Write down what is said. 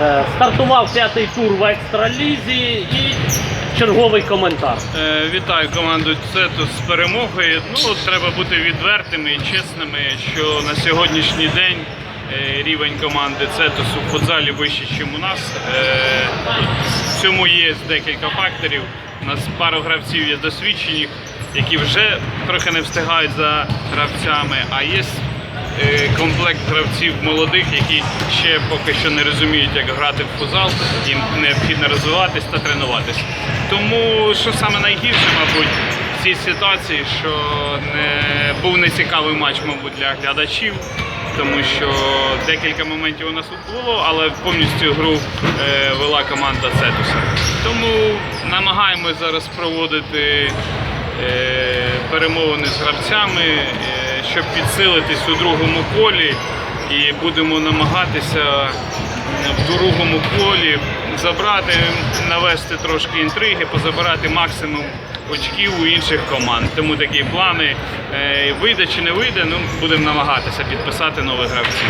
Е, Стартував п'ятий тур в екстралізі і черговий коментар. Е, Вітаю команду Цету з перемогою. Ну, треба бути відвертими і чесними, що на сьогоднішній день е, рівень команди Цетус у футзалі вищий, ніж у нас. В цьому є декілька факторів. У нас пару гравців є досвідчених, які вже трохи не встигають за гравцями, а є комплект гравців молодих, які ще поки що не розуміють, як грати в футзал. Їм необхідно розвиватись та тренуватись. Тому що саме найгірше, мабуть, в цій ситуації, що не був нецікавий матч, мабуть, для глядачів. Тому що декілька моментів у нас було, але повністю гру е, вела команда Цетуса. Тому намагаємось зараз проводити е, перемовини з гравцями, е, щоб підсилитись у другому колі. І будемо намагатися в другому колі забрати, навести трошки інтриги, позабирати максимум очків у інших команд. Тому такі плани. Е, Вийде чи не вийде, ну будемо намагатися підписати нових гравців.